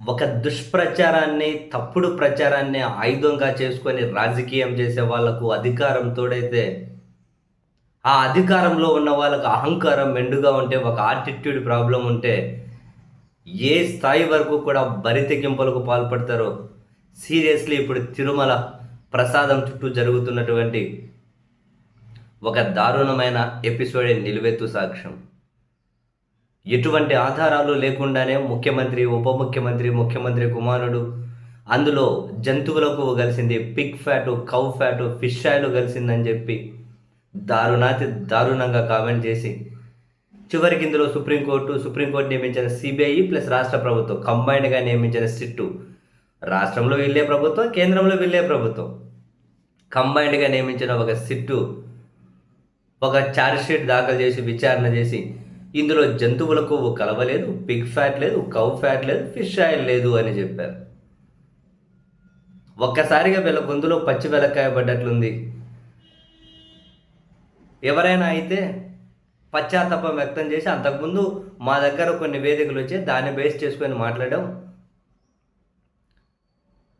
ఒక దుష్ప్రచారాన్ని తప్పుడు ప్రచారాన్ని ఆయుధంగా చేసుకొని రాజకీయం చేసే వాళ్ళకు అధికారం తోడైతే ఆ అధికారంలో ఉన్న వాళ్ళకు అహంకారం మెండుగా ఉంటే ఒక ఆటిట్యూడ్ ప్రాబ్లం ఉంటే ఏ స్థాయి వరకు కూడా బరితెగింపులకు పాల్పడతారో సీరియస్లీ ఇప్పుడు తిరుమల ప్రసాదం చుట్టూ జరుగుతున్నటువంటి ఒక దారుణమైన ఎపిసోడే నిలువెత్తు సాక్ష్యం. ఎటువంటి ఆధారాలు లేకుండానే ముఖ్యమంత్రి ఉప ముఖ్యమంత్రి ముఖ్యమంత్రి కుమారుడు అందులో జంతువులకు కలిసింది pig fat cow fat fish oil కలిసిందని చెప్పి దారుణాతి దారుణంగా కామెంట్ చేసి చివరికి ఇందులో సుప్రీంకోర్టు సుప్రీంకోర్టు నియమించిన సిబిఐ ప్లస్ రాష్ట్ర ప్రభుత్వం కంబైన్డ్గా నియమించిన సిట్టు. రాష్ట్రంలో వెళ్ళే ప్రభుత్వం కేంద్రంలో వెళ్ళే ప్రభుత్వం. కంబైన్డ్గా నియమించిన ఒక సిట్టు ఒక ఛార్జ్షీట్ దాఖలు చేసి విచారణ చేసి ఇందులో జంతువుల కొవ్వు కలవలేదు పిగ్ ఫ్యాట్ లేదు కౌ ఫ్యాట్ లేదు ఫిష్ ఆయిల్ లేదు అని చెప్పారు. ఒక్కసారిగా వీళ్ళ గొంతులో పచ్చి వెలక్కాయ పడ్డట్లుంది. ఎవరైనా అయితే పశ్చాత్తాపం వ్యక్తం చేసి అంతకుముందు మా దగ్గర కొన్ని వేదికలు వచ్చి దాన్ని బేస్ చేసుకొని మాట్లాడడం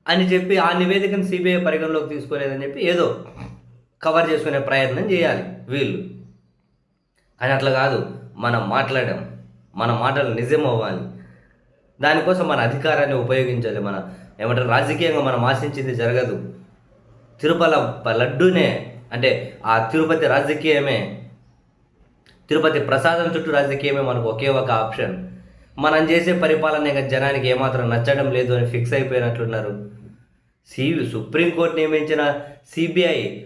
అని చెప్పి ఆ నివేదికను సిబిఐ పరిగణలోకి తీసుకోలేదని చెప్పి ఏదో కవర్ చేసుకునే ప్రయత్నం చేయాలి వీళ్ళు. అని అట్లా కాదు. మనం మాట్లాడాం. మన మాటలు నిజం అవ్వాలి దానికోసం మన అధికారాన్ని ఉపయోగించాలి మన ఏమంటారు? రాజకీయంగా మనం ఆశించింది జరగదు. తిరుపల లడ్డూనే అంటే ఆ తిరుపతి రాజకీయమే. తిరుపతి ప్రసాదం చుట్టూ రాజకీయమే మనకు ఒకే ఒక ఆప్షన్. మనం చేసే పరిపాలన ఇక జనానికి ఏమాత్రం నచ్చడం లేదు అని ఫిక్స్ అయిపోయినట్లున్నారు. సి సుప్రీంకోర్టు నియమించిన సిబిఐ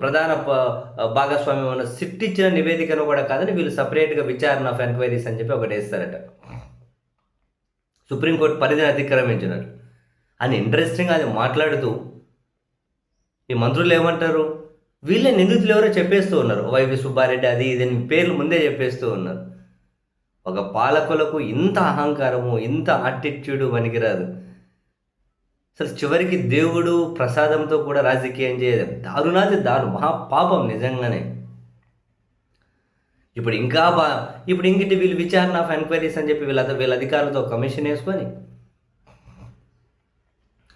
ప్రధాన భాగస్వామ్యం ఉన్న సిట్ ఇచ్చిన నివేదికను కూడా కాదని వీళ్ళు సపరేట్గా విచారణ ఆఫ్ ఎంక్వైరీస్ అని చెప్పి ఒకటి వేస్తారట. సుప్రీంకోర్టు పరిధిని అతిక్రమించినారు. అని ఇంట్రెస్టింగ్ అది మాట్లాడుతూ ఈ మంత్రులు ఏమంటారు? వీళ్ళే నిందితులు ఎవరో చెప్పేస్తూ ఉన్నారు. వైవి సుబ్బారెడ్డి అది ఇది పేర్లు ముందే చెప్పేస్తూ ఉన్నారు. ఒక పాలకులకు ఇంత అహంకారము ఇంత ఆటిట్యూడ్ పనికిరాదు అసలు చివరికి దేవుడు ప్రసాదంతో కూడా రాజకీయం చేయదు దారుణాది దారు మహా పాపం నిజంగానే. ఇప్పుడు ఇంకా బా ఇప్పుడు ఇంకటి వీళ్ళు విచారణ ఆఫ్ ఎంక్వైరీస్ అని చెప్పి వీళ్ళ వీళ్ళ అధికారులతో కమిషన్ వేసుకొని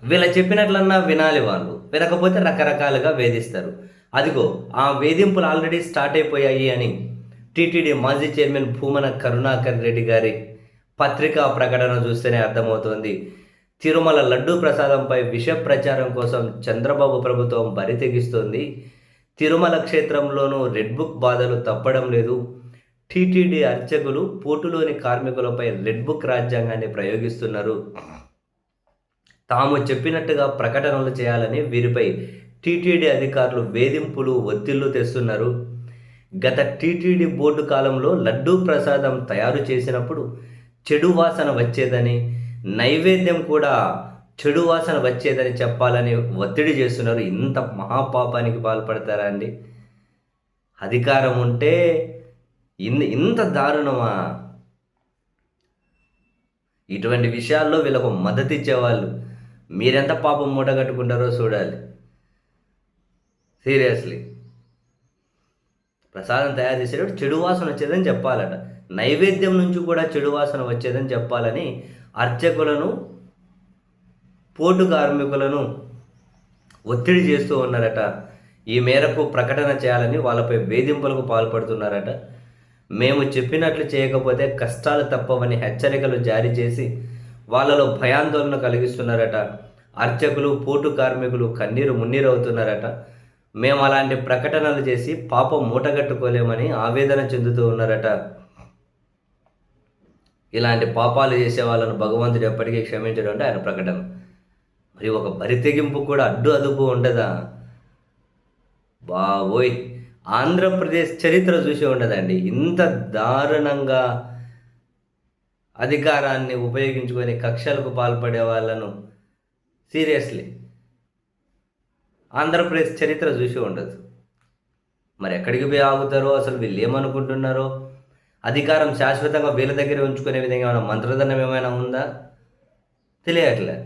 వీళ్ళ చెప్పినట్లన్నా వినాలి వాళ్ళు. వినకపోతే రకరకాలుగా వేధిస్తారు. అదిగో ఆ వేధింపులు ఆల్రెడీ స్టార్ట్ అయిపోయాయి అని టీటీడీ మాజీ చైర్మన్ భూమన కరుణాకర్ రెడ్డి గారి పత్రికా ప్రకటన చూస్తేనే అర్థమవుతోంది. తిరుమల లడ్డూ ప్రసాదంపై విష ప్రచారం కోసం చంద్రబాబు ప్రభుత్వం బరి తెగిస్తోంది. తిరుమల క్షేత్రంలోనూ రెడ్ బుక్ బాధలు తప్పడం లేదు. టీటీడీ అర్చకులు పోటులోని కార్మికులపై రెడ్ బుక్ రాజ్యాంగాన్ని ప్రయోగిస్తున్నారు. తాము చెప్పినట్టుగా ప్రకటనలు చేయాలని వీరిపై టీటీడీ అధికారులు వేధింపులు ఒత్తిళ్ళు తెస్తున్నారు. గత టీటీడీ బోర్డు కాలంలో లడ్డూ ప్రసాదం తయారు చేసినప్పుడు చెడు వాసన వచ్చేదని నైవేద్యం కూడా చెడు వాసన వచ్చేదని చెప్పాలని ఒత్తిడి చేస్తున్నారు. ఇంత మహాపాపానికి పాల్పడతారా అండి? అధికారం ఉంటే ఇన్ ఇంత దారుణమా? ఇటువంటి విషయాల్లో వీళ్ళకు మద్దతు ఇచ్చేవాళ్ళు మీరెంత పాపం మూట కట్టుకుంటారో చూడాలి. సీరియస్లీ. ప్రసాదం తయారు చేసేటప్పుడు చెడు వాసన వచ్చేదని చెప్పాలట. నైవేద్యం నుంచి కూడా చెడు వాసన వచ్చేదని చెప్పాలని అర్చకులను పోటు కార్మికులను ఒత్తిడి చేస్తూ ఉన్నారట. ఈ మేరకు ప్రకటన చేయాలని వాళ్ళపై వేధింపులకు పాల్పడుతున్నారట. మేము చెప్పినట్లు చేయకపోతే కష్టాలు తప్పవని హెచ్చరికలు జారీ చేసి వాళ్ళలో భయాందోళన కలిగిస్తున్నారట. అర్చకులు పోటు కార్మికులు కన్నీరు మున్నీరు అవుతున్నారట మేము అలాంటి ప్రకటనలు చేసి పాపం మూటగట్టుకోలేమని ఆవేదన చెందుతూ ఉన్నారట. ఇలాంటి పాపాలు చేసే వాళ్ళను భగవంతుడు ఎప్పటికీ క్షమించడం అంటే ఆయన ప్రకటన. మరి ఒక బరితెగింపు కూడా అడ్డు అదుపు ఉండదా? బాబోయ్! ఆంధ్రప్రదేశ్ చరిత్ర చూసి ఉండదండి. ఇంత దారుణంగా అధికారాన్ని ఉపయోగించుకొని కక్షలకు పాల్పడే వాళ్ళను సీరియస్లీ ఆంధ్రప్రదేశ్ చరిత్ర చూసి ఉండదు. మరి ఎక్కడికి పోయి ఆగుతారో? అసలు వీళ్ళు ఏమనుకుంటున్నారో? అధికారం శాశ్వతంగా వీళ్ళ దగ్గర ఉంచుకునే విధంగా ఏమైనా మంత్రదండం ఏమైనా ఉందా? తెలియట్లే.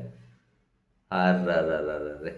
అర్రర్రర్రర్రే